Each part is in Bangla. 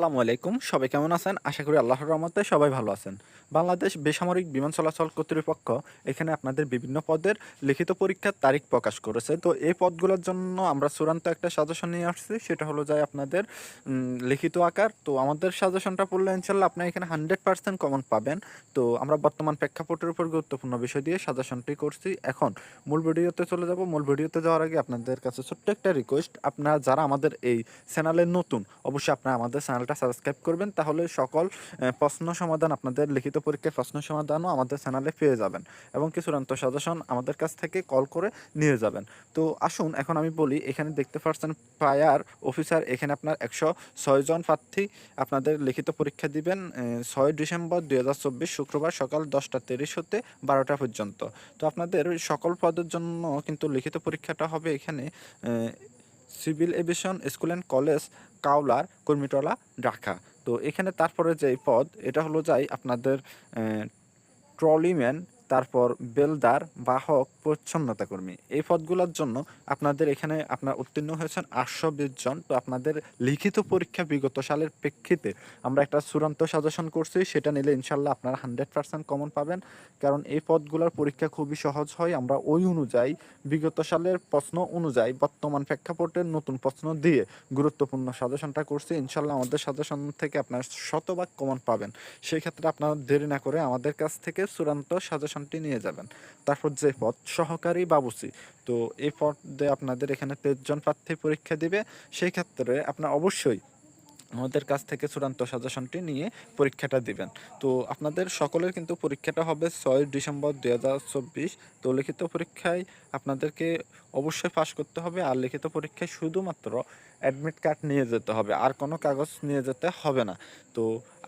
আসসালামু আলাইকুম। সবাই কেমন আছেন? আশা করি আল্লাহর রহমতে সবাই ভালো আছেন। বাংলাদেশ বেসামরিক বিমান চলাচল কর্তৃপক্ষ এখানে আপনাদের বিভিন্ন পদের লিখিত পরীক্ষার তারিখ প্রকাশ করেছে। তো এই পদগুলোর জন্য আমরা চূড়ান্ত একটা সাজেশন নিয়ে আসছি। সেটা হলো যায় আপনাদের লিখিত আকার। তো আমাদের সাজেশনটা পড়লে ইনশাল্লাহ আপনি এখানে হান্ড্রেড পার্সেন্ট কমন পাবেন। তো আমরা বর্তমান প্রেক্ষাপটের উপর গুরুত্বপূর্ণ বিষয় দিয়ে সাজেশনটি করছি। এখন মূল ভিডিওতে চলে যাব। মূল ভিডিওতে যাওয়ার আগে আপনাদের কাছে ছোট্ট একটা রিকোয়েস্ট আপনারা যারা আমাদের এই চ্যানেলে নতুন, অবশ্যই আপনারা আমাদের চ্যানেলটা সাবস্ক্রাইব করবেন, তাহলে সকল প্রশ্ন সমাধান আপনাদের লিখিত পরীক্ষার প্রশ্ন সমাধানও আমাদের চ্যানেলে পেয়ে যাবেন এবং কি চূড়ান্ত সাজেশন আমাদের কাছ থেকে কল করে নিয়ে যাবেন। তো আসুন, এখন আমি বলি, এখানে দেখতে পাচ্ছেন ফায়ার অফিসার, এখানে আপনার একশো ছয় জন প্রার্থী আপনাদের লিখিত পরীক্ষা দিবেন ছয় ডিসেম্বর দুই হাজার চব্বিশ শুক্রবার সকাল দশটা তিরিশ হতে বারোটা পর্যন্ত। তো আপনাদের সকল পদের জন্য কিন্তু লিখিত পরীক্ষাটা হবে এখানে civil aviation school and college Kawlar Kurmitola Dhaka. তো এখানে তারপরে যে পদ, এটা হলো যাই আপনাদের ট্রলিম্যান তারপর বেলদার বাহক পরিচ্ছন্নতা কর্মী। এই পদগুলোর জন্য আপনাদের এখানে আপনার উত্তীর্ণ হয়েছেন আটশো বিশ জন। তো আপনাদের লিখিত পরীক্ষা বিগত সালের প্রেক্ষিতে আমরা একটা চূড়ান্ত সাজেশন করছি। সেটা নিলে ইনশাল্লাহ আপনারা হান্ড্রেড পার্সেন্ট কমন পাবেন। কারণ এই পদগুলোর পরীক্ষা খুবই সহজ হয়। আমরা ওই অনুযায়ী, বিগত সালের প্রশ্ন অনুযায়ী বর্তমান প্রেক্ষাপটের নতুন প্রশ্ন দিয়ে গুরুত্বপূর্ণ সাজেশনটা করছি। ইনশাল্লাহ আমাদের সাজেশন থেকে আপনার শতভাগ কমন পাবেন। সেই ক্ষেত্রে আপনারা দেরি না করে আমাদের কাছ থেকে চূড়ান্ত সাজেশনটি নিয়ে যাবেন। তারপর যে পদ সহকারী বাবুসি, তো এই পদে আপনাদের এখানে তেইশজন প্রার্থী পরীক্ষা দিবে। সেই ক্ষেত্রে আপনার অবশ্যই আমাদের কাছ থেকে চূড়ান্ত সাজেশনটি নিয়ে পরীক্ষাটা দিবেন। তো আপনাদের সকলের কিন্তু পরীক্ষাটা হবে ছয় ডিসেম্বর দুই হাজার চব্বিশ। তো লিখিত পরীক্ষায় আপনাদেরকে অবশ্যই পাশ করতে হবে। আর লিখিত পরীক্ষায় শুধুমাত্র অ্যাডমিট কার্ড নিয়ে যেতে হবে, আর কোনো কাগজ নিয়ে যেতে হবে না। তো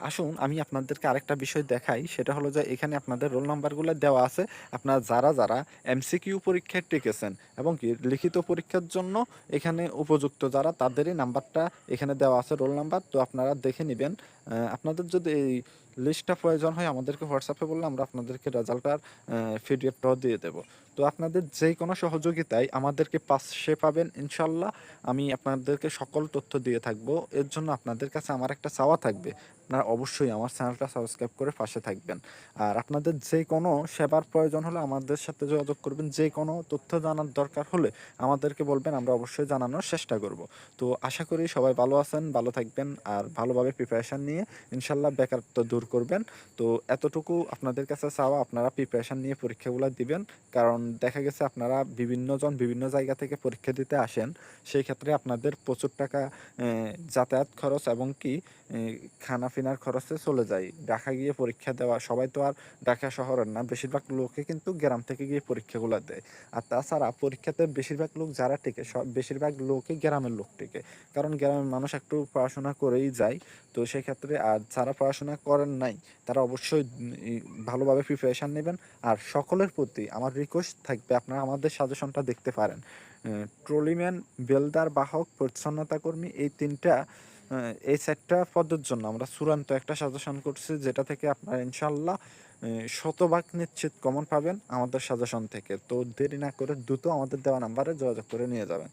আসুন, আমি আপনাদেরকে আরেকটা বিষয় দেখাই, সেটা হলো যে এখানে আপনাদের রোল নাম্বারগুলো দেওয়া আছে। আপনারা যারা যারা এমসিকিউ পরীক্ষায় টিকেছেন এবং কি লিখিত পরীক্ষার জন্য এখানে উপযুক্ত যারা, তাদেরই নাম্বারটা এখানে দেওয়া আছে রোল নাম্বার তো আপনারা দেখে নেবেন। আপনাদের যদি এই লিস্টটা প্রয়োজন হয়, আমাদেরকে হোয়াটসঅ্যাপে বললে আমরা আপনাদেরকে রেজাল্টটার পিডিএফটাও দিয়ে দেব। তো আপনাদের যে কোনো সহযোগিতায় আমাদেরকে পাশে পাবেন, ইনশাল্লাহ। আমি আপনাদেরকে সকল তথ্য দিয়ে থাকব। এর জন্য আপনাদের কাছে আমার একটা চাওয়া থাকবে। আপনারা অবশ্যই আমার চ্যানেলটা সাবস্ক্রাইব করে পাশে থাকবেন। আর আপনাদের যে কোনো সেবার প্রয়োজন হলে আমাদের সাথে যোগাযোগ করবেন। যে কোনো তথ্য জানার দরকার হলে আমাদেরকে বলবেন, আমরা অবশ্যই জানানোর চেষ্টা করব। তো আশা করি সবাই ভালো আছেন, ভালো থাকবেন আর ভালোভাবে প্রিপারেশান নিয়ে ইনশাল্লাহ বেকারত্ব দূর করবেন। তো এতটুকু আপনাদের কাছে চাওয়া, আপনারা প্রিপারেশান নিয়ে পরীক্ষাগুলো দিবেন। কারণ দেখা গেছে আপনারা বিভিন্নজন বিভিন্ন জায়গা থেকে পরীক্ষা দিতে আসেন। সেই ক্ষেত্রে আপনাদের প্রচুর টাকা যাতায়াত খরচ এবং কি খানা পিনার খরচে চলে যায়। ঢাকা গিয়ে পরীক্ষা দেওয়া, সবাই তো আর ঢাকা শহরের না, বেশিরভাগ লোকে কিন্তু গ্রাম থেকে গিয়ে পরীক্ষাগুলো দেয়। আর তাছাড়া পরীক্ষাতে বেশিরভাগ লোক যারা টেকে সব বেশিরভাগ লোকই গ্রামের লোক টেকে। কারণ গ্রামের মানুষ একটু পড়াশোনা করেই যায়, তো সেই ক্ষেত্রে আর যারা পড়াশোনা করেন নাই, তারা অবশ্যই ভালোভাবে প্রিপারেশান নেবেন। আর সকলের প্রতি আমার রিকোয়েস্ট থাকবে, আপনারা আমাদের সাজেশনটা দেখতে পারেন। ট্রলিম্যান, বেলদার বাহক, পরিচ্ছন্নতা কর্মী, এই তিনটা এই সেটটা পদের জন্য। আমরা চূড়ান্ত একটা সাজেশন করছি, যেটা থেকে আপনারা ইনশাল্লাহ শতভাগ নিশ্চিত কমন পাবেন আমাদের সাজেশন থেকে। তো দেরি না করে দ্রুত আমাদের দেওয়া নাম্বারে যোগাযোগ করে নিয়ে যাবেন।